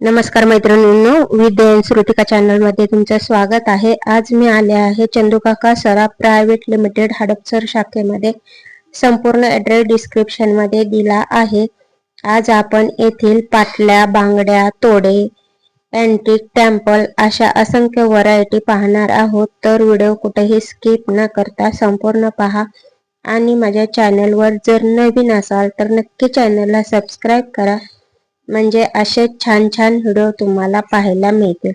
नमस्कार मैत्रिणींनो विद्या श्रुतिका चॅनलमध्ये तुमचं स्वागत आहे. आज मी आले आहे चंदुकाका सराफ प्रायव्हेट लिमिटेड हडपसर शाखेमध्ये. संपूर्ण ऍड्रेस डिस्क्रिप्शनमध्ये दिला आहे. आज आपण येथील पाटल्या बांगड्या तोडे अँटिक टेम्पल अशा असंख्य व्हरायटी पाहणार आहोत. तर व्हिडिओ कुठेही स्किप न करता संपूर्ण पहा. आणि माझ्या चॅनलवर जर नवीन असाल तर नक्की चॅनलला सबस्क्राईब करा. म्हणजे असे छान छान व्हिडिओ तुम्हाला पाहायला मिळतील.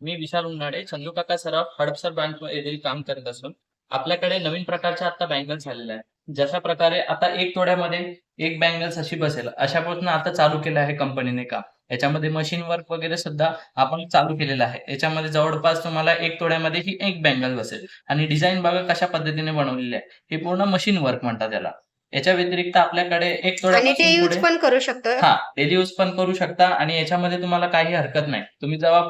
मी विशाल उन्हाळे चंदू काका सराफ हडपसर बँक येथील काम करत असून आपल्याकडे नवीन प्रकारच्या आता बँगल्स आलेल्या आहेत. जशा प्रकारे आता एक तोड्यामध्ये एक बँगल्स अशी बसेल अशा अशापासून आता चालू केलं आहे कंपनीने काम. याच्यामध्ये मशीन वर्क वगैरे सुद्धा आपण चालू केलेलं आहे. याच्यामध्ये जवळपास तुम्हाला एक तोड्यामध्ये ही एक बँगल बसेल. आणि डिझाईन बघा कशा पद्धतीने बनवलेली आहे. हे पूर्ण मशीन वर्क म्हणतात त्याला याच्या व्यतिरिक्त आपल्याकडे एक आणि ते तोड्यापासून यूज पण करू शकतो. हा डेली यूज पण करू शकता आणि याच्यामध्ये तुम्हाला काही हरकत नाही. तुम्ही जेव्हा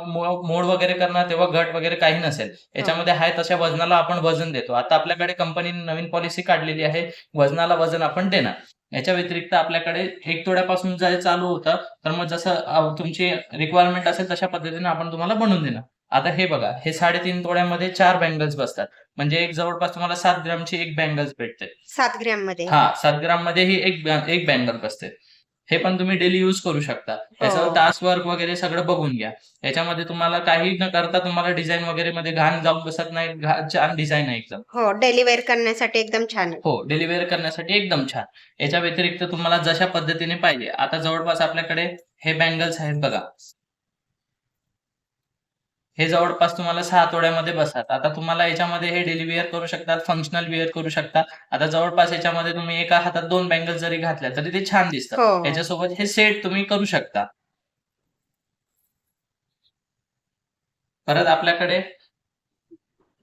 मोड वगैरे करणार तेव्हा घट वगैरे काही नसेल. याच्यामध्ये आहे तशा वजनाला आपण वजन देतो. आता आपल्याकडे कंपनीने नवीन पॉलिसी काढलेली आहे. वजनाला वजन आपण देणार. याच्या व्यतिरिक्त आपल्याकडे एक तोड्यापासून जे चालू होतं तर मग जसं तुमची रिक्वायरमेंट असेल तशा पद्धतीने आपण तुम्हाला बनवून देणार. आता हे बघा हे साडेतीन तोड्यामध्ये चार बँगल्स बसतात. म्हणजे एक जवळपास तुम्हाला सात ग्रामची एक बँगल्स भेटते. सात ग्रॅममध्ये हा सात ग्राममध्ये ही एक बॅ- एक बँगल बसते. हे पण तुम्ही डेली युज करू शकता. त्याचं. टास्क वर्क वगैरे सगळं बघून घ्या. याच्यामध्ये तुम्हाला काही न करता तुम्हाला डिझाईन वगैरे मध्ये घाण जाऊन बसत नाही. छान डिझाईन आहे एकदम. हो डेली वेअर करण्यासाठी एकदम छान आहे. हो डिलिव्हरी करण्यासाठी एकदम छान. याच्या व्यतिरिक्त तुम्हाला जशा पद्धतीने पाहिजे. आता जवळपास आपल्याकडे हे बँगल्स आहेत बघा. हे जवळपास तुम्हाला सहा तोड्यामध्ये बसतात. आता तुम्हाला याच्यामध्ये हे डेली वेअर करू शकतात फंक्शनल वेअर करू शकता आता जवळपास याच्यामध्ये तुम्ही एका हातात दोन बँगल्स जरी घातल्या तरी ते छान दिसतात. हो. याच्यासोबत हे सेट तुम्ही करू शकता. परत आपल्याकडे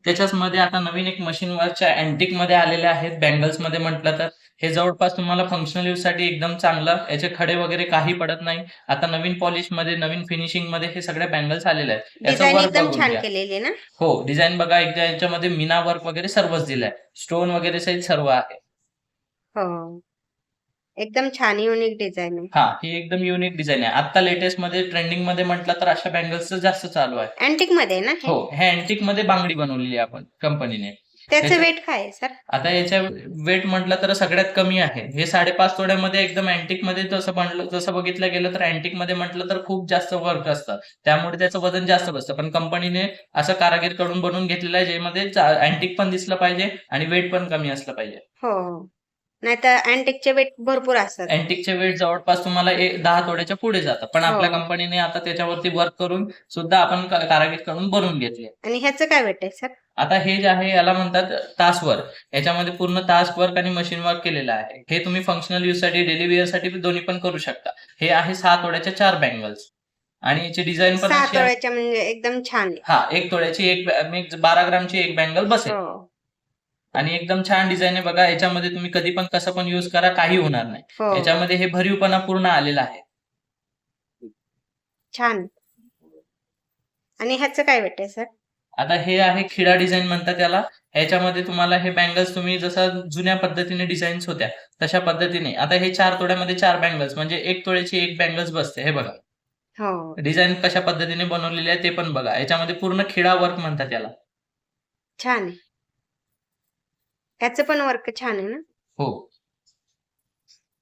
त्याच्याच मध्ये आता नवीन एक मशीन वर्कच्या अँटिकमध्ये आलेल्या आहेत बँगल्समध्ये म्हटलं तर. हे जवळपास तुम्हाला फंक्शनल यूजसाठी एकदम चांगलं. याचे खडे वगैरे काही पडत नाही. आता नवीन पॉलिशमध्ये नवीन फिनिशिंगमध्ये हे सगळे बँगल्स आलेले आहेत. हो डिझाईन बघा एकदा याच्यामध्ये मीना वर्क वगैरे सर्वच दिलंय. स्टोन वगैरे सहित सर्व आहे. हो. एकदम छान युनिक डिझाईन आहे. हा ही एकदम युनिक डिझाईन आहे. आता लेटेस्टमध्ये ट्रेंडिंगमध्ये म्हटलं तर अशा बँगल्स जास्त चालू आहे. अँटिकमध्ये ना हे? हो हे अँटिकमध्ये बांगडी बनवलेली आहे आपण कंपनीने त्याचं त्याचं- वेट काय आहे सर आता याच्या वेट म्हटलं तर सगळ्यात कमी आहे. हे साडेपाच तोड्यामध्ये एकदम अँटिकमध्ये जसं म्हणलं जसं बघितलं गेलं तर अँटिकमध्ये म्हटलं तर खूप जास्त वर्क असतं. त्यामुळे त्याचं वजन जास्त बसतं. पण कंपनीने असं कारागीरकडून बनवून घेतलेलं आहे ज्यामध्ये अँटिक पण दिसलं पाहिजे आणि वेट पण कमी असलं पाहिजे. हो. नाहीतर अँटिकचे वेट भरपूर असतात. अँटिकचे वेट जवळपास तुम्हाला एक दहा तोड्याच्या पुढे जातं. पण आपल्या हो. कंपनीने आता त्याच्यावरती वर्क करून सुद्धा आपण कारागीरकडून बनवून घेतले. आणि ह्याचं काय वेट आहे सर? आता हे जे आहे याला म्हणतात तास वर्क याच्यामध्ये पूर्ण तास वर्क आणि मशीन वर्क केलेलं आहे. हे तुम्ही फंक्शनल यूजसाठी डेली वेअरसाठी दोन्ही पण करू शकता. हे आहे सहा तोड्याच्या चार बँगल्स आणि याची डिझाईन पण म्हणजे एकदम छान हा एक तोड्याची एक बारा ग्रामची एक बँगल बसेल. हो. आणि एकदम छान डिझाईन आहे. बघा याच्यामध्ये तुम्ही कधी पण कसं पण युज करा काही होणार नाही. हो. याच्यामध्ये हे भरीवपणा पूर्ण आलेला आहे. छान. आणि ह्याचं काय आहे सर? आता हे आहे खिडा डिझाईन म्हणतात त्याला. ह्याच्यामध्ये तुम्हाला हे बँगल्स तुम्ही जसं जुन्या पद्धतीने डिझाईन्स होत्या तशा पद्धतीने. आता हे चार तोड्यामध्ये चार बँगल्स म्हणजे एक तोड्याची एक बँगल्स बसते. हे बघा. हो. डिझाईन कशा पद्धतीने बनवलेली आहे ते पण बघा. याच्यामध्ये पूर्ण खिडा वर्क म्हणतात त्याला छान. ह्याचं पण वर्क छान आहे ना? हो.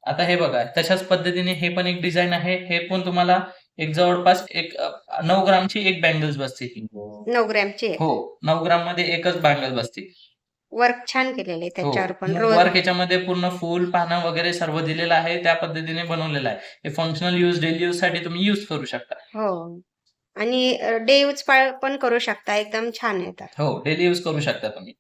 आता हे बघा तशाच पद्धतीने हे पण एक डिझाईन आहे. हे पण तुम्हाला एक जवळपास एक अ, नऊ ग्रामची एक बँगल्स बसते ही. नऊ ग्रॅमची आहे. हो नऊ ग्राममध्ये एकच बँगल बसते. वर्क छान केलेलं आहे त्याच्यावर पण. रोज वर्क याच्यामध्ये पूर्ण फुल पानं वगैरे सर्व दिलेलं आहे. त्या पद्धतीने बनवलेलं आहे. हे फंक्शनल यूज डेली यूजसाठी तुम्ही युज करू शकता. हो. आणि डे यूज पण करू शकता. एकदम छान येतात हो डेली यूज करू शकता तुम्ही.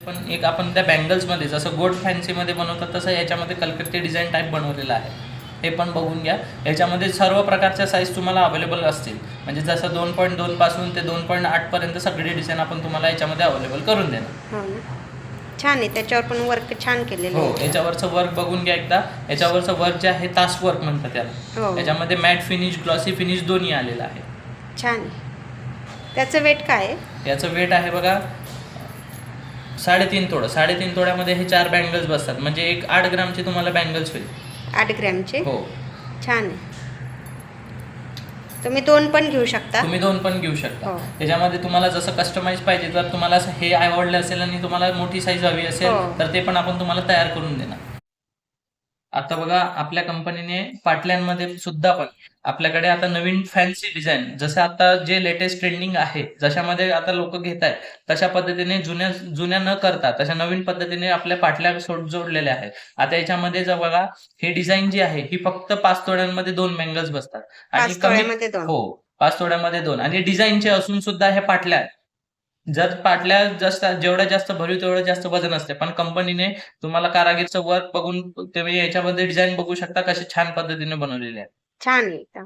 पण एक आपण त्या बँगल्समध्ये जसं गोड फॅन्सी मध्ये बनवतात तसं याच्यामध्ये कलकत्ते डिझाईन टाईप बनवलेलं आहे. हे पण बघून घ्या. याच्यामध्ये सर्व प्रकारच्या साईज तुम्हाला अवेलेबल असतील. म्हणजे जसं दोन पॉईंट दोन पासून ते दोन पॉईंट आठ पर्यंत सगळी डिझाईन आपण तुम्हाला याच्यामध्ये अवेलेबल करून देणार. हो छान आहे. त्याच्यावर पण वर्क छान केलेलं हो याच्यावरचं वर्क बघून घ्या एकदा. याच्यावरचं वर्क जे आहे तास वर्क म्हणतात त्याला हो. याच्यामध्ये मॅट फिनिश ग्लॉसी फिनिश दोन्ही आलेलं आहे. छान त्याचं वेट काय आहे? याचं वेट आहे बघा साडेतीन तोडं. साडेतीन तोड्यामध्ये हे चार बँगल्स बसतात. म्हणजे एक आठ ग्रामची तुम्हाला बँगल्स होईल. आठ ग्रॅमचे? हो. छान आहे. तुम्ही दोन पण घेऊ शकता. तुम्ही दोन पण घेऊ शकता. हो. त्याच्यामध्ये तुम्हाला जसं कस्टमाइज पाहिजे तर तुम्हाला असं हे आवडलं असेल आणि तुम्हाला मोठी साईज हवी असेल हो. तर ते पण आपण तुम्हाला तयार करून देणार. आता बघा आपल्या कंपनीने पाटल्यांमध्ये सुद्धा पण आपल्याकडे आता नवीन फॅन्सी डिझाईन जसं आता जे लेटेस्ट ट्रेंडिंग आहे जशामध्ये आता लोक घेत आहेत तशा पद्धतीने जुन्या जुन्या न करता तशा नवीन पद्धतीने आपल्या पाटल्या सोड जोडलेल्या आहेत. आता याच्यामध्ये जर बघा हे डिझाईन जी आहे ही फक्त पाच तोड्यांमध्ये दोन बँगल्स बसतात. आणि कमी हो पाच तोड्यामध्ये दोन. आणि डिझाईनचे असून सुद्धा हे पाटल्या आहेत. जर पाटल्या जास्त जेवढ्या जास्त भरीव तेवढं जास्त वजन असते. पण कंपनीने तुम्हाला कारागीरचं वर्क बघून तुम्ही याच्यामध्ये डिझाईन बघू शकता कसे छान पद्धतीने बनवलेले आहे. छान आहे.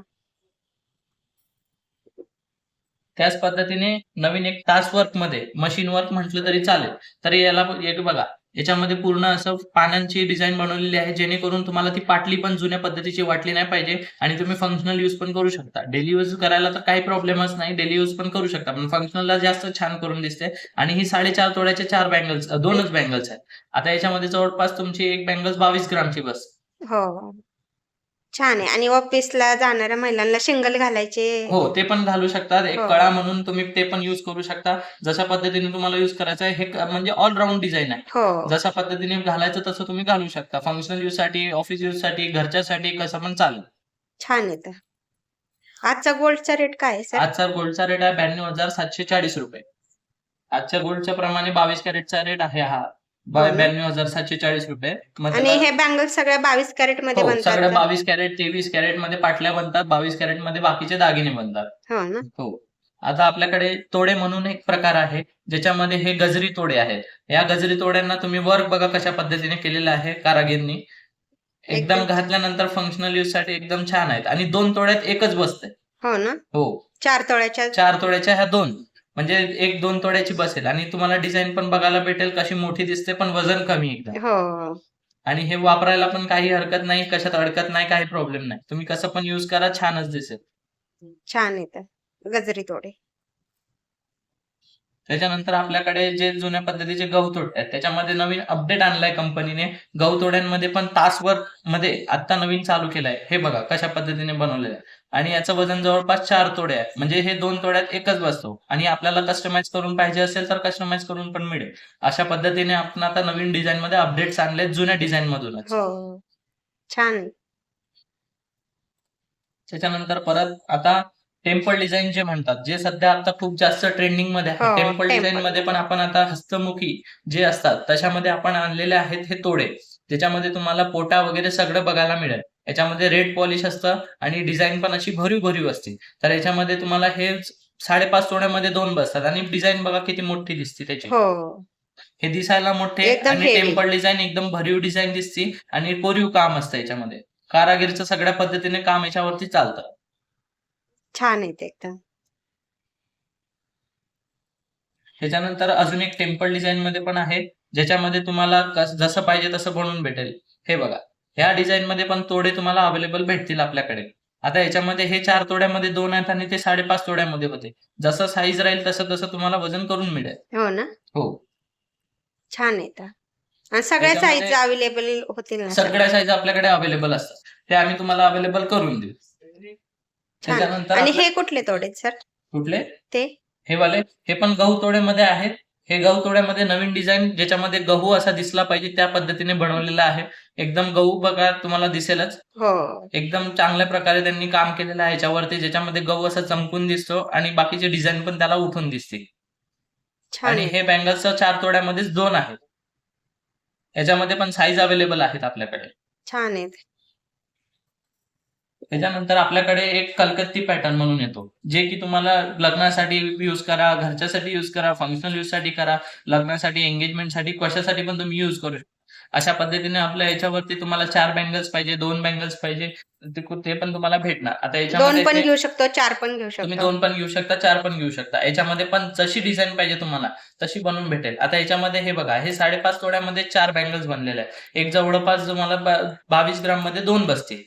त्याच पद्धतीने नवीन एक तास वर्कमध्ये मशीन वर्क म्हटलं तरी चालेल. तर याला एक बघा याच्यामध्ये पूर्ण असं पानांची डिझाईन बनवलेली आहे जेणेकरून तुम्हाला ती पाटली पण जुन्या पद्धतीची वाटली नाही पाहिजे आणि तुम्ही फंक्शनल यूज पण करू शकता. डेली यूज करायला तर काही प्रॉब्लेमच नाही डेली यूज पण करू शकता पण फंक्शनलला जास्त छान करून दिसते. आणि ही साडेचार तोड्याचे चार बँगल्स दोनच बँगल्स आहेत. आता याच्यामध्ये जवळपास तुमची एक बँगल्स बावीस ग्रामची बस. हो. हो. छान आहे. आणि ऑफिसला जाणाऱ्या महिलांना शिंगल घालायचे. हो ते पण घालू शकतात. एक हो. कळा म्हणून तुम्ही ते पण युज करू शकता. जशा पद्धतीने तुम्हाला युज करायचं आहे हे क- म्हणजे ऑलराऊंड डिझाईन आहे. हो. जशा पद्धतीने घालायचं तसं तुम्ही घालू शकता. फंक्शनल यूजसाठी ऑफिस यूजसाठी घरच्यासाठी कसं पण चालेल. छान आहे तर. आजचा गोल्डचा रेट काय आहे सर आजचा गोल्डचा रेट आहे ब्याण्णव हजार सातशे चाळीस रुपये. आजच्या गोल्डच्या प्रमाणे बावीस कॅरेटचा रेट आहे हा? ब्याण्णव हजार सातशे चाळीस रुपये आणि हे बँगल सगळ्या बावीस कॅरेटमध्ये हो, बनतात सगळ्या? बावीस कॅरेट तेवीस कॅरेटमध्ये पाटल्या बनतात बावीस कॅरेटमध्ये बाकीचे दागिने बनतात. हो ना. हो. आता आपल्याकडे तोडे म्हणून एक प्रकार आहे ज्याच्यामध्ये हे गजरी तोडे आहेत. या गजरी तोड्यांना तुम्ही वर्क बघा कशा पद्धतीने केलेलं आहे कारागीरनी. एकदम. घातल्यानंतर फंक्शनल यूजसाठी एकदम छान आहेत. आणि दोन तोड्यात एकच बसते हो ना. हो. चार तोळ्याच्या चार तोड्याच्या ह्या दोन. म्हणजे एक दोन तोड्याची बसेल आणि तुम्हाला डिझाईन पण बघायला भेटेल कशी मोठी दिसते पण वजन कमी एकदम. हो. आणि हे वापरायला पण काही हरकत नाही कशात अडकत नाही काही प्रॉब्लेम नाही. तुम्ही कसं पण युज करा छानच दिसेल. छान तर गजरी तोडे. त्याच्यानंतर आपल्याकडे जे जुन्या पद्धतीचे गहूतोड आहेत त्याच्यामध्ये नवीन अपडेट आणलाय कंपनीने गहूतोड्यांमध्ये पण तासवर मध्ये आता नवीन चालू केलंय. हे बघा कशा पद्धतीने बनवलेलं आहे. आणि याचं वजन जवळपास चार तोडे आहे म्हणजे हे दोन तोड्यात एकच बसतो. आणि आपल्याला कस्टमाइज करून पाहिजे असेल तर कस्टमाइज करून पण मिळेल. अशा पद्धतीने आपण आता नवीन डिझाईन मध्ये अपडेट्स आणले जुन्या डिझाईन मधूनच. हो. छान. त्याच्यानंतर परत आता टेम्पल डिझाईन जे म्हणतात जे सध्या आता खूप जास्त ट्रेंडिंगमध्ये आहे. हो, टेम्पल temple. डिझाईन मध्ये पण आपण आता हस्तमुखी जे असतात तशामध्ये आपण आणलेले आहेत हे तोडे. ज्याच्यामध्ये तुम्हाला पोटा वगैरे सगळं बघायला मिळेल. याच्यामध्ये रेड पॉलिश असतं आणि डिझाईन पण अशी भरीव भरीव असते. तर याच्यामध्ये तुम्हाला हे साडेपाच तोड्यामध्ये दोन बसतात आणि डिझाईन बघा किती मोठी दिसते त्याची. हो. हे दिसायला मोठे एकदम आणि heavy. टेम्पल डिझाईन एकदम भरीव डिझाईन दिसते आणि कोरीव काम असतं याच्यामध्ये. कारागिरीचं सगळ्या पद्धतीने काम याच्यावरती चालतं. छान आहे ते एकदम. त्याच्यानंतर अजून एक टेम्पल डिझाईन मध्ये पण आहे ज्याच्यामध्ये तुम्हाला जसं पाहिजे तसं बनवून भेटेल. हे बघा ह्या डिझाईन मध्ये पण तोडे तुम्हाला अवेलेबल भेटतील आपल्याकडे. आता याच्यामध्ये हे चार तोड्यामध्ये दोन आहेत आणि ते साडेपाच तोड्यामध्ये होते. जसं साईज राहील तसं तसं तुम्हाला वजन करून मिळेल. हो ना? हो. छान आणि सगळ्या साईज अवेलेबल होतील? सगळ्या? साईज आपल्याकडे अवेलेबल असतात. ते आम्ही तुम्हाला अवेलेबल करून देऊ. त्याच्यानंतर आणि हे कुठले तोडे सर? कुठले? ते? हे वाले. हे पण गहू तोड्यामध्ये आहेत. हे गहू तोड्यामध्ये नवीन डिझाईन ज्याच्यामध्ये गहू असा दिसला पाहिजे त्या पद्धतीने बनवलेला आहे. एकदम गहू बघा तुम्हाला दिसेलच. हो. एकदम चांगल्या प्रकारे त्यांनी काम केलेलं आहे याच्यावरती ज्याच्यामध्ये गहू असा चमकून दिसतो आणि बाकीचे डिझाईन पण त्याला उठून दिसते आणि हे बँगल्स चार तोड्यामध्येच दोन आहेत. याच्यामध्ये पण साईज अवेलेबल आहेत आपल्याकडे. छान आहे त्याच्यानंतर आपल्याकडे एक कलकत्ती पॅटर्न म्हणून येतो. जे की तुम्हाला लग्नासाठी युज करा घरच्यासाठी युज करा फंक्शनल यूजसाठी करा लग्नासाठी एंगेजमेंटसाठी कशासाठी पण तुम्ही युज करू शकता. अशा पद्धतीने आपल्या याच्यावरती तुम्हाला चार बँगल्स पाहिजे दोन बँगल्स पाहिजे ते पण तुम्हाला भेटणार. आता दोन याच्यामध्ये पण घेऊ शकतो चार पण घेऊ तुम्ही शकतो. दोन पण घेऊ शकता चार पण घेऊ शकता. याच्यामध्ये पण जशी डिझाईन पाहिजे तुम्हाला तशी बनवून भेटेल. आता याच्यामध्ये हे बघा हे साडेपाच तोड्यामध्ये चार बँगल्स बनलेले आहे एक जवळपास तुम्हाला बावीस ग्राममध्ये दोन बसतील.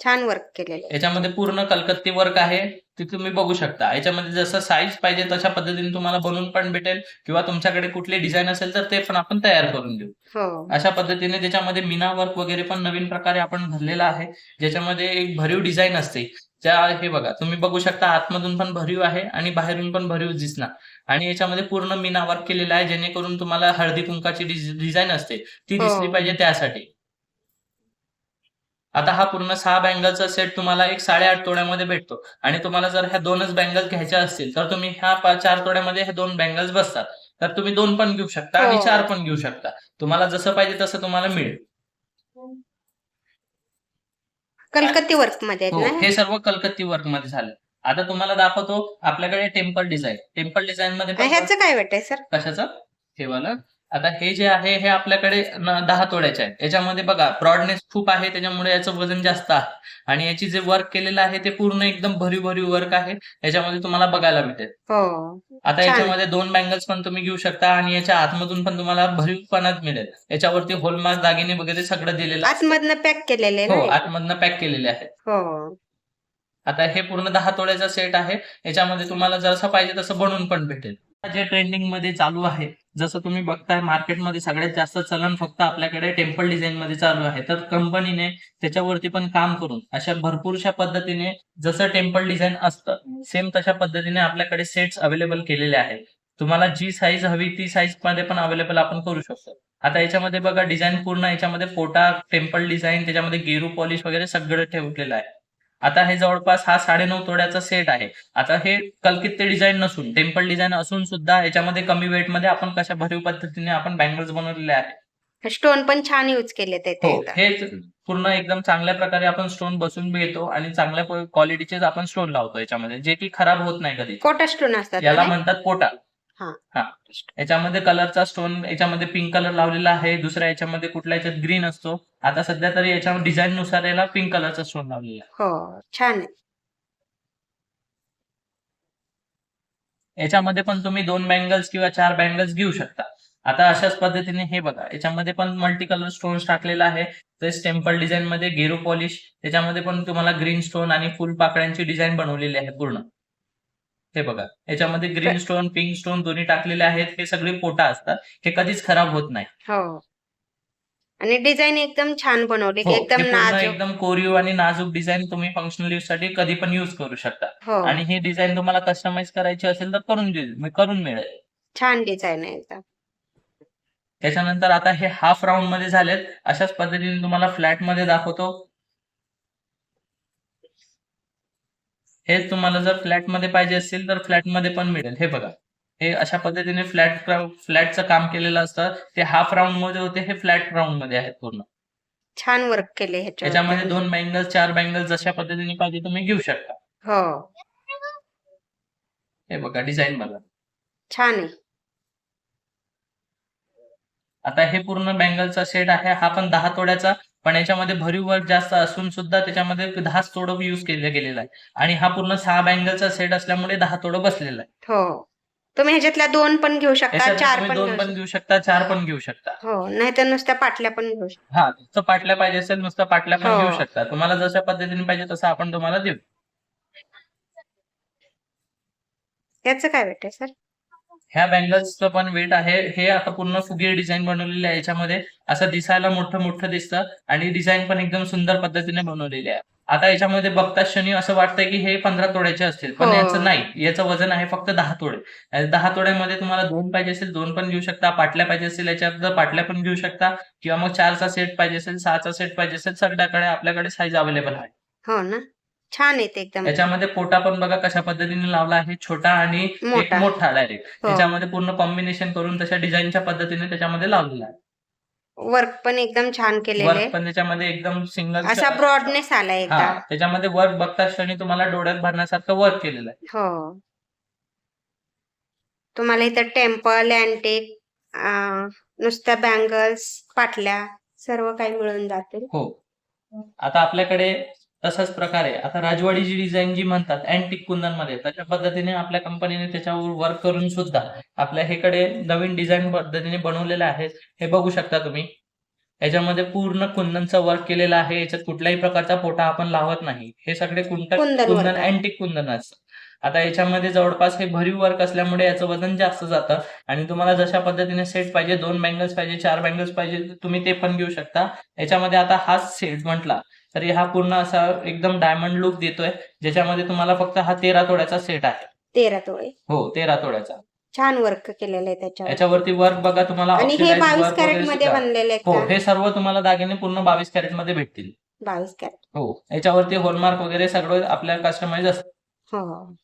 छान वर्क केलेलं आहे. याच्यामध्ये पूर्ण कलकत्ती वर्क आहे ते तुम्ही बघू शकता. याच्यामध्ये जसं साईज पाहिजे तशा पद्धतीने तुम्हाला बनवून पण भेटेल किंवा तुमच्याकडे कुठली डिझाईन असेल तर ते पण आपण तयार करून देऊ. हो. अशा पद्धतीने त्याच्यामध्ये मीना वर्क वगैरे पण नवीन प्रकारे आपण भरलेला आहे ज्याच्यामध्ये एक भरीव डिझाईन असते. त्या हे बघा तुम्ही बघू शकता आतमधून पण भरीव आहे आणि बाहेरून पण भरीव दिसणार. आणि याच्यामध्ये पूर्ण मीना वर्क केलेला आहे जेणेकरून तुम्हाला हळदी कुंकाची डिझाईन असते ती हो. दिसली पाहिजे त्यासाठी. आता हा पूर्ण सहा बँगलचा सेट तुम्हाला एक साडेआठ तोड्यामध्ये भेटतो. आणि तुम्हाला जर ह्या दोनच बँगल घ्यायच्या असतील तर तुम्ही ह्या चार तोड्यामध्ये हे दोन बँगल्स बसतात. तर तुम्ही दोन पण घेऊ शकता आणि हो. चार पण घेऊ शकता. तुम्हाला जसं पाहिजे तसं तुम्हाला मिळेल. कलकत्ती वर्कमध्ये हो हे सर्व कलकत्ती वर्कमध्ये झालं. आता तुम्हाला दाखवतो आपल्याकडे टेम्पल डिझाईन टेम्पल डिझाईन मध्ये ह्याचं काय वाटतंय सर? कशाचं? हे वाला. आता हे जे आहे हे आपल्याकडे दहा तोड्याचे आहे याच्यामध्ये बघा ब्रॉडनेस खूप आहे त्याच्यामुळे याचं वजन जास्त आहे. आणि याची जे वर्क केलेलं आहे ते पूर्ण एकदम भरीव भरीव वर्क आहे. याच्यामध्ये तुम्हाला बघायला भेटेल. हो. आता. याच्यामध्ये दोन बँगल्स पण तुम्ही घेऊ शकता आणि याच्या आतमधून पण तुम्हाला भरीवपणात मिळेल. याच्यावरती होलमार्क दागिने वगैरे सगळं दिलेलं. आतमधनं पॅक केलेले हो आतमधनं पॅक केलेले आहे. हो. आता हे पूर्ण दहा तोड्याचा सेट आहे. याच्यामध्ये तुम्हाला जसं पाहिजे तसं बनवून पण भेटेल. जे ट्रेंडिंगमध्ये चालू आहे जसं तुम्ही बघताय मार्केटमध्ये सगळ्यात जास्त चलन फक्त आपल्याकडे टेम्पल डिझाईन मध्ये चालू आहे. तर कंपनीने त्याच्यावरती पण काम करून अशा भरपूरशा पद्धतीने जसं टेम्पल डिझाईन असतं सेम तशा पद्धतीने आपल्याकडे सेट्स अवेलेबल केलेले आहेत. तुम्हाला जी साईज हवी ती साईजमध्ये पण अवेलेबल आपण करू शकतो. आता याच्यामध्ये बघा डिझाईन पूर्ण याच्यामध्ये पोटा टेम्पल डिझाईन त्याच्यामध्ये गेरू पॉलिश वगैरे सगळं ठेवलेलं आहे. आता हे जवळपास हा साडेनऊ तोड्याचा सेट आहे. आता हे कलकित्ते डिझाईन नसून टेम्पल डिझाईन असून सुद्धा याच्यामध्ये कमी वेटमध्ये आपण कशा भरीव पद्धतीने आपण बँगल्स बनवलेले आहे स्टोन पण छान यूज केले ते हो हे पूर्ण एकदम चांगल्या प्रकारे आपण स्टोन बसून घेतो आणि चांगल्या क्वालिटीचे आपण स्टोन लावतो याच्यामध्ये जे की खराब होत नाही कधी. कोटा स्टोन असतात याला? म्हणतात पोटा. हा. याच्यामध्ये कलरचा स्टोन याच्यामध्ये पिंक कलर लावलेला आहे. दुसऱ्या याच्यामध्ये कुठल्या याच्यात ग्रीन असतो. आता सध्या तरी याच्या डिझाईन नुसार याला पिंक कलरचा स्टोन लावलेला आहे. हो छान याच्यामध्ये पण तुम्ही दोन बँगल्स किंवा चार बँगल्स घेऊ शकता. आता अशाच पद्धतीने हे बघा. याच्यामध्ये पण मल्टी कलर स्टोन्स टाकलेला आहे. तेच टेम्पल डिझाईन मध्ये गेरू पॉलिश त्याच्यामध्ये पण तुम्हाला ग्रीन स्टोन आणि फुल पाकळ्यांची डिझाईन बनवलेली आहे पूर्ण. हे बघा याच्यामध्ये ग्रीन स्टोन पिंक स्टोन दोन्ही टाकलेले आहेत हे सगळे पोटा असतात हे कधीच खराब होत नाही. हो. आणि डिझाईन एकदम छान बनवली हो, एकदम नाजूक. एकदम कोरीव आणि नाजूक डिझाईन तुम्ही फंक्शनल यूजसाठी कधी पण युज करू शकता. हो. आणि ही डिझाईन तुम्हाला कस्टमाइज करायची असेल तर करून करून मिळेल. छान डिझाईन आहे एकदम. त्याच्यानंतर आता हे हाफ राऊंडमध्ये झालेत अशाच पद्धतीने तुम्हाला फ्लॅटमध्ये दाखवतो. हे तुम्हाला जर फ्लॅटमध्ये पाहिजे असेल तर फ्लॅटमध्ये पण मिळेल. हे बघा. हे अशा पद्धतीने फ्लॅट फ्लॅटचं काम केलेलं असतं. ते हाफ राऊंडमध्ये होते हे फ्लॅट राऊंडमध्ये आहेत पूर्ण. छान वर्क केले त्याच्यामध्ये दोन बँगल्स चार बँगल्स जशा पद्धतीने पाहिजे तुम्ही घेऊ शकता. हो. हे बघा डिझाईन बघा. छान आहे. आता हे पूर्ण बँगलचा सेट आहे. हा पण दहा तोड्याचा. पण याच्यामध्ये भरीव वर्क जास्त असून सुद्धा त्याच्यामध्ये दहाच तोडं युज केलं गेलेलं आहे. आणि हा पूर्ण सहा बँगलचा सेट असल्यामुळे दहा तोडं बसलेलं आहे. हो. तुम्ही ह्याच्यातल्या दोन पण घेऊ शकता चार पण दोन पण घेऊ शकता चार पण घेऊ शकता. हो नाहीतर नुसत्या पाटल्या पण घेऊ शकता. हा नुसतं पाटल्या पाहिजे असेल नुसतं पाटल्या पण हो. घेऊ शकता. तुम्हाला जशा पद्धतीने पाहिजे तसं आपण तुम्हाला देऊ. याचं काय भेटेल सर? ह्या बँगल्सचं पण वेट आहे. हे आता पूर्ण फुगे डिझाईन बनवलेले आहे. याच्यामध्ये असं दिसायला मोठं मोठं दिसतं आणि डिझाईन पण एकदम सुंदर पद्धतीने बनवलेली आहे. आता याच्यामध्ये बघता क्षणी असं वाटतंय की हे पंधरा तोड्याचे असतील. पण हो. याचं नाही. याचं वजन आहे फक्त दहा तोडे. दहा तोड्यामध्ये तुम्हाला दोन पाहिजे असेल दोन पण घेऊ शकता. पाटल्या पाहिजे असेल याच्यात पाटल्या पण घेऊ शकता. किंवा मग चारचा सेट पाहिजे असेल सहाचा सेट पाहिजे असेल सगळ्याकडे आपल्याकडे साईज अवेलेबल आहे. हो ना. छान आहे ते एकदम. याच्यामध्ये पोटा पण बघा कशा पद्धतीने लावला आहे छोटा आणि एक मोठा. मोठा डायरेक्ट हो. त्याच्यामध्ये पूर्ण कॉम्बिनेशन करून तशा डिझाईनच्या पद्धतीने त्याच्यामध्ये लावलेला आहे. वर्क पण एकदम छान केलेलं वर्क आहे. पण त्याच्यामध्ये एकदम सिंगल असा ब्रॉडनेस आला हा त्याच्यामध्ये वर्क बघता क्षणी तुम्हाला डोळ्यात भरण्यासारखं वर्क केलेलं आहे. हो. तुम्हाला इथं टेम्पल अँटिक नुसत्या बँगल्स पाटल्या सर्व काही मिळून जातील. हो. आता आपल्याकडे तशाच प्रकारे आता राजवाडीची डिझाईन जी म्हणतात अँटिक कुंदनमध्ये तशा पद्धतीने आपल्या कंपनीने त्याच्यावर वर्क करून सुद्धा आपल्या हेकडे नवीन डिझाईन पद्धतीने बनवलेले आहेत हे बघू शकता तुम्ही. याच्यामध्ये पूर्ण कुंदनचा वर्क केलेला आहे. याच्यात कुठल्याही प्रकारचा पोटा आपण लावत नाही. हे सगळे कुंट कुंदन कुंदन आहे. अँटिक कुंदन असतं आता याच्यामध्ये जवळपास हे भरीव वर्क असल्यामुळे याचं वजन जास्त जातं. आणि तुम्हाला जशा पद्धतीने सेट पाहिजे दोन बँगल्स पाहिजे चार बँगल्स पाहिजे तुम्ही ते पण घेऊ शकता. याच्यामध्ये आता हाच सेट म्हटला. तरी हा पूर्ण असा एकदम डायमंड लुक देतोय. ज्याच्यामध्ये तुम्हाला फक्त हा तेरा तोड्याचा सेट आहे. तेरा तोळे हो तेरा तोड्याचा. छान वर्क केलेलं आहे त्याच्यावर. याच्यावरती वर्क बघा तुम्हाला आणि हे oxidized बावीस work कॅरेट वगैरे मध्ये सुद्धा. बनलेले हो का? हे सर्व तुम्हाला दागिने पूर्ण बावीस कॅरेटमध्ये भेटतील. बावीस कॅरेट हो याच्यावरती हॉलमार्क वगैरे सगळं आपल्या कस्टमाइज असतं हो.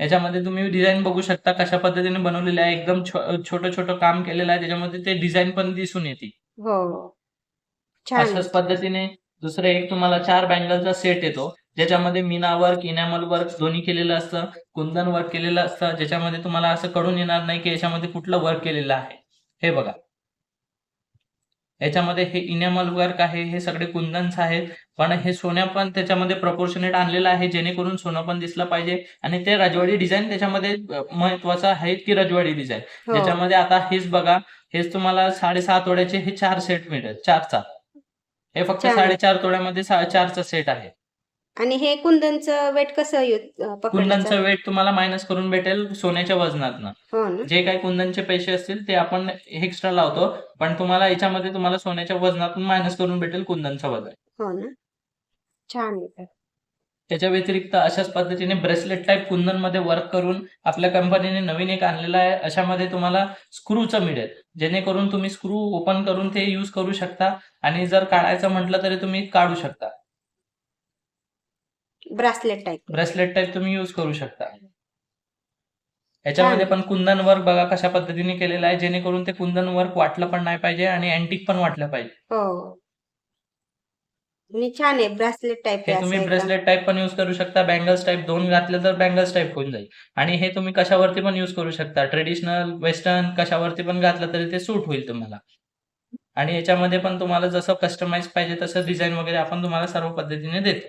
याच्यामध्ये तुम्ही डिझाईन बघू शकता कशा पद्धतीने बनवलेले आहे. एकदम छोटं छोटं काम केलेलं आहे. त्याच्यामध्ये ते डिझाईन पण दिसून येते. हो. छान. अशाच पद्धतीने दुसरं एक तुम्हाला चार बँगलचा सेट येतो. ज्याच्यामध्ये मीना वर्क इनॅमल वर्क दोन्ही केलेलं असतं. कुंदन वर्क केलेलं असतं. ज्याच्यामध्ये तुम्हाला असं कळून येणार नाही की याच्यामध्ये कुठलं वर्क केलेलं आहे. हे बघा. याच्यामध्ये हे इनॅमल वर्क आहे. हे सगळे कुंदन्स आहेत. पण हे सोन्या पण त्याच्यामध्ये प्रपोर्शनेट आणलेलं आहे. जेणेकरून सोनं पण दिसलं पाहिजे. आणि ते रजवाडी डिझाईन त्याच्यामध्ये महत्वाचं आहे की रजवाडी डिझाईन हो. ज्याच्यामध्ये आता हेच बघा. हेच तुम्हाला साडेसहा तोड्याचे हे चार सेट मिळेल. चारचा. हे फक्त चार. साडेचार तोड्यामध्ये सा- चारचा सेट आहे. आणि हे कुंदनचं वेट कसं यु- कुंदनचं पकडायचं वेट तुम्हाला मायनस करून भेटेल सोन्याच्या वजनातनं. हो ना. जे काही कुंदनचे पैसे असतील ते आपण एक्स्ट्रा लावतो पण तुम्हाला याच्यामध्ये तुम्हाला सोन्याच्या वजनातून मायनस करून भेटेल कुंदनचं वजन. हो ना. छान आहे. त्याच्या व्यतिरिक्त अशाच पद्धतीने ब्रेसलेट टाईप कुंदनमध्ये वर्क करून आपल्या कंपनीने नवीन एक आणलेला आहे. अशामध्ये तुम्हाला स्क्रूचं मिळेल. जेणेकरून तुम्ही स्क्रू ओपन करून ते यूज करू शकता आणि जर काढायचं म्हटलं तरी तुम्ही काढू शकता. ब्रासलेट टाईप ब्रेसलेट टाईप तुम्ही यूज करू शकता. याच्यामध्ये पण कुंदन वर्क बघा कशा पद्धतीने केलेलं आहे. जेणेकरून ते कुंदन वर्क वाटलं पण नाही पाहिजे आणि अँटिक पण वाटलं पाहिजे. आणि छान आहे ब्रासलेट टाईप हे तुम्ही ब्रेसलेट टाईप पण यूज करू शकता बँगल्स टाईप दोन घातले तर बँगल्स टाईप होऊन जाईल. आणि हे तुम्ही कशावरती पण यूज करू शकता ट्रेडिशनल वेस्टर्न कशावरती पण घातलं तरी ते सूट होईल तुम्हाला. आणि याच्यामध्ये पण तुम्हाला जसं कस्टमाइज पाहिजे तसं डिझाईन वगैरे आपण तुम्हाला सर्व पद्धतीने देतो.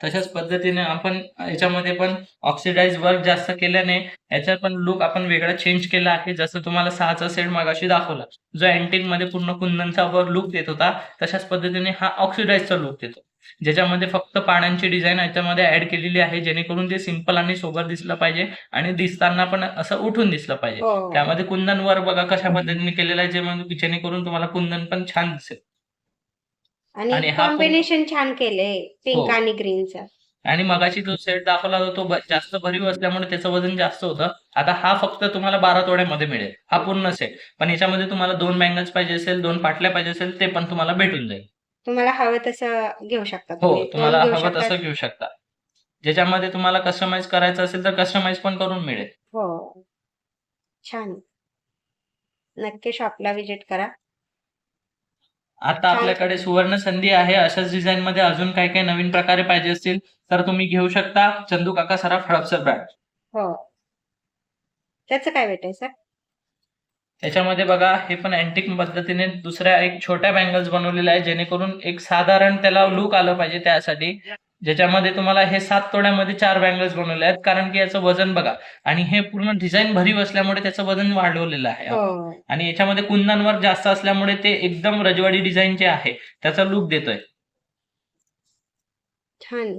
तशाच पद्धतीने आपण याच्यामध्ये पण ऑक्सिडाइज वर्क जास्त केल्याने याच्यात पण लुक आपण वेगळा चेंज केला आहे. जसं तुम्हाला सहाचा सेट मागाशी दाखवला जो अँटिकमध्ये पूर्ण कुंदनचा वर लुक देत होता तशाच पद्धतीने हा ऑक्सिडाइजचा लुक देतो. ज्याच्यामध्ये फक्त पानांची डिझाईन याच्यामध्ये ऍड केलेली आहे जेणेकरून ते सिंपल आणि सोबर दिसलं पाहिजे आणि दिसताना पण असं उठून दिसलं पाहिजे. हो त्यामध्ये कुंदन वर बघा कशा पद्धतीने केलेलं आहे जे- जेणेकरून तुम्हाला कुंदन पण छान दिसेल. आणि आणि हा पण- कॉम्बिनेशन छान केलंय पिंक हो. आणि ग्रीनचं आणि मगाशी जो सेट दाखवला होता तो ब- जास्त भरीव असल्यामुळे त्याचं वजन जास्त होतं. आता हा फक्त तुम्हाला बारा तोड्यामध्ये मिळेल. हा पूर्ण सेट पण याच्यामध्ये तुम्हाला दोन बँगल्स पाहिजे असेल दोन पाटल्या पाहिजे असेल ते पण तुम्हाला भेटून जाईल. तुम्हाला हवं तसं घेऊ शकता हो तुम्ही. दोन तुम्हाला घेऊ हवं शकता. तसं घेऊ शकता. ज्याच्यामध्ये तुम्हाला कस्टमाइज करायचं असेल तर कस्टमाइज पण करून मिळेल. हो. छान. नक्की शॉपला विजिट करा. आता आपल्याकडे सुवर्ण संधी आहे. अशाच डिझाईन मध्ये अजून काही काही नवीन प्रकारे पाहिजे असतील तर तुम्ही घेऊ शकता. चंदू काका सराफ हडपसर ब्रँड हो. त्याचं काय वेट आहे सर त्याच्यामध्ये बघा हे पण अँटिक पद्धतीने दुसऱ्या एक छोट्या बँगल्स बनवलेल्या आहे जेणेकरून एक साधारण त्याला लुक आलं पाहिजे त्यासाठी. ज्याच्यामध्ये तुम्हाला हे सात तोड्यामध्ये चार बँगल्स बनवले आहेत कारण की याचं वजन बघा. आणि हे पूर्ण डिझाईन भरीव असल्यामुळे त्याचं वजन वाढवलेलं आहे. हो. आणि याच्यामध्ये कुंदनवर जास्त असल्यामुळे ते एकदम रजवाडी डिझाईन जे आहे त्याचा लुक देतोय. छान.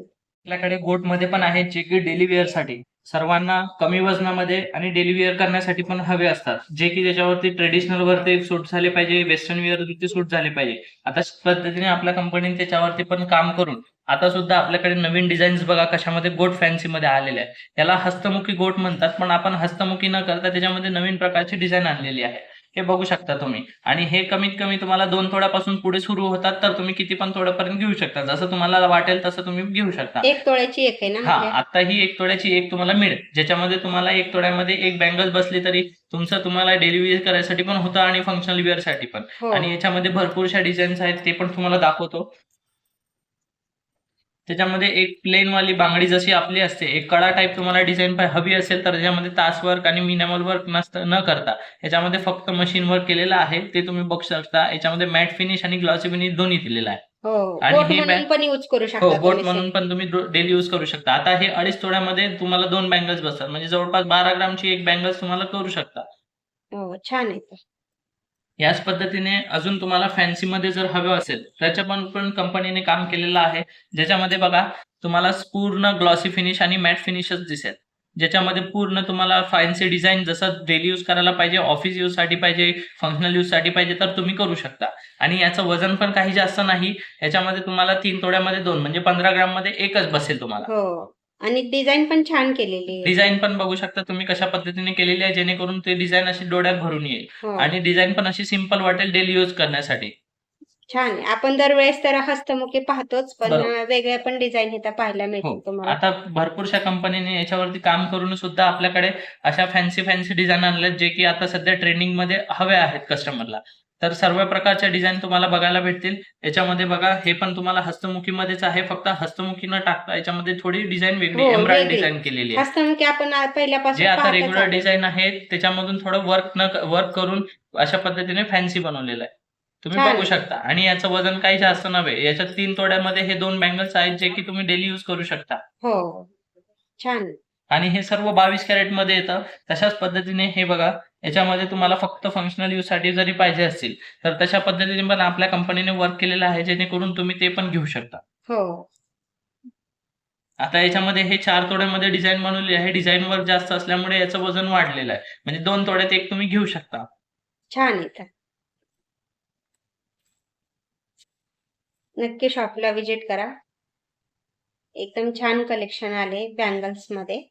आपल्याकडे गोटमध्ये पण आहेत जे की डेली वेअरसाठी. सर्वांना कमी वजनामध्ये आणि डेली वेअर करण्यासाठी पण हवे असतात. जे की त्याच्यावरती ट्रेडिशनल वरती सूट झाले पाहिजे वेस्टर्न वेअर वरती सूट झाले पाहिजे. आता पद्धतीने आपल्या कंपनीने त्याच्यावरती पण काम करून आता सुद्धा आपल्याकडे नवीन डिझाईन्स बघा कशामध्ये गोट फॅन्सी मध्ये आलेले आहे याला हस्तमुखी गोट म्हणतात पण आपण हस्तमुखी न करता त्याच्यामध्ये नवीन प्रकारची डिझाईन आणलेली आहे. हे बघू शकता तुम्ही. आणि हे कमीत कमी तुम्हाला दोन तोड्यापासून पुढे सुरू होतात तर तुम्ही किती पण तोड्यापर्यंत घेऊ शकता. जसं तुम्हाला वाटेल तसं तुम्ही घेऊ शकता. एक तोळ्याची एक आहे ना हा म्हणजे? आता ही एक तोड्याची एक तुम्हाला मिळेल. ज्याच्यामध्ये तुम्हाला एक तोड्यामध्ये एक बँगल बसली तरी तुमचं तुम्हाला डेली वेअर करायसाठी पण होतं आणि फंक्शनल वेअरसाठी पण. हो. आणि याच्यामध्ये भरपूरशा डिझाईन्स आहेत ते पण तुम्हाला दाखवतो. त्याच्यामध्ये एक प्लेन वाली बांगडी जशी आपली असते एक कडा टाईप तुम्हाला डिझाईन हवी असेल तर त्याच्यामध्ये तास वर्क आणि मिनिमल वर्क नसत न करता. याच्यामध्ये फक्त मशीन वर्क केलेलं आहे ते तुम्ही बघू शकता. याच्यामध्ये मॅट फिनिश आणि ग्लॉसी फिनिश दोन्ही दिलेलं आहे. हो आणि ही म्हणून बॅग- पण यूज करू हो शकता तुम्ही म्हणून पण तुम्ही डेली यूज करू शकता. आता हे अडीच तोड्यामध्ये तुम्हाला दोन बँगल्स बसतात. म्हणजे जवळपास बारा ग्रामची एक बँगल्स तुम्हाला करू शकता. हो छान आहे. याच पद्धतीने अजून तुम्हाला फॅन्सीमध्ये जर हवं असेल त्याच्या पण पण कंपनीने काम केलेलं आहे. ज्याच्यामध्ये बघा तुम्हाला पूर्ण ग्लॉसी फिनिश आणि मॅट फिनिशच दिसेल. ज्याच्यामध्ये पूर्ण तुम्हाला फॅन्सी डिझाईन जसं डेली यूज करायला पाहिजे ऑफिस यूजसाठी पाहिजे फंक्शनल यूजसाठी पाहिजे तर तुम्ही करू शकता. आणि याचं वजन पण काही जास्त नाही. याच्यामध्ये तुम्हाला तीन तोड्यामध्ये दोन म्हणजे पंधरा ग्राममध्ये एकच बसेल तुम्हाला. हो. आणि डिझाईन पण छान केलेली आहे. डिझाईन पण बघू शकता तुम्ही कशा पद्धतीने केलेली आहे जेणेकरून ते डिझाईन अशी डोळ्यात भरून येईल. हो. आणि डिझाईन पण अशी सिंपल वाटेल डेली यूज करण्यासाठी. छान आहे. आपण दरवेळेस तर हस्तमुखी पाहतोच पण बरोबर. वेगळ्या पण डिझाईन इथं पाहायला मिळतील हो तुम्हाला. आता भरपूरशा कंपनीने याच्यावरती काम करून सुद्धा आपल्याकडे अशा फॅन्सी फॅन्सी डिझाईन आणल्यात जे की आता सध्या ट्रेंडिंगमध्ये हवे आहेत कस्टमरला तर सर्व प्रकारच्या डिझाईन तुम्हाला बघायला भेटतील. याच्यामध्ये बघा हे पण तुम्हाला हस्तमुखीमध्येच आहे. फक्त हस्तमुखी न टाकता याच्यामध्ये थोडी डिझाईन वेगळी हो, एम्ब्रॉइड वेगळी. डिझाईन केलेली आहे. हस्तमुखी आपण आ- पहिल्यापासून जे आता रेग्युलर. डिझाईन आहे त्याच्यामधून थोडं वर्क न वर्क करून अशा पद्धतीने फॅन्सी बनवलेलं आहे. तुम्ही. बघू शकता. आणि याचं वजन काही जास्त नव्हे. याच्यात तीन तोड्यामध्ये हे दोन बँगल्स आहेत जे की तुम्ही डेली यूज करू शकता. हो. छान. आणि हे सर्व बावीस कॅरेटमध्ये येतं. तशाच पद्धतीने हे बघा याच्यामध्ये तुम्हाला फक्त फंक्शनल यूजसाठी जरी पाहिजे असतील तर तशा पद्धतीने पण आपल्या कंपनीने वर्क केलेलं आहे जेणेकरून तुम्ही ते पण घेऊ शकता. हो. आता याच्यामध्ये हे चार तोड्यामध्ये डिझाईन बनवली आहे. डिझाईन वर जास्त असल्यामुळे याचं वजन वाढलेलं आहे. म्हणजे दोन तोड्यात एक तुम्ही घेऊ शकता. छान आहे नक्की शॉपला विजिट करा. एकदम छान कलेक्शन आले बँगल्समध्ये.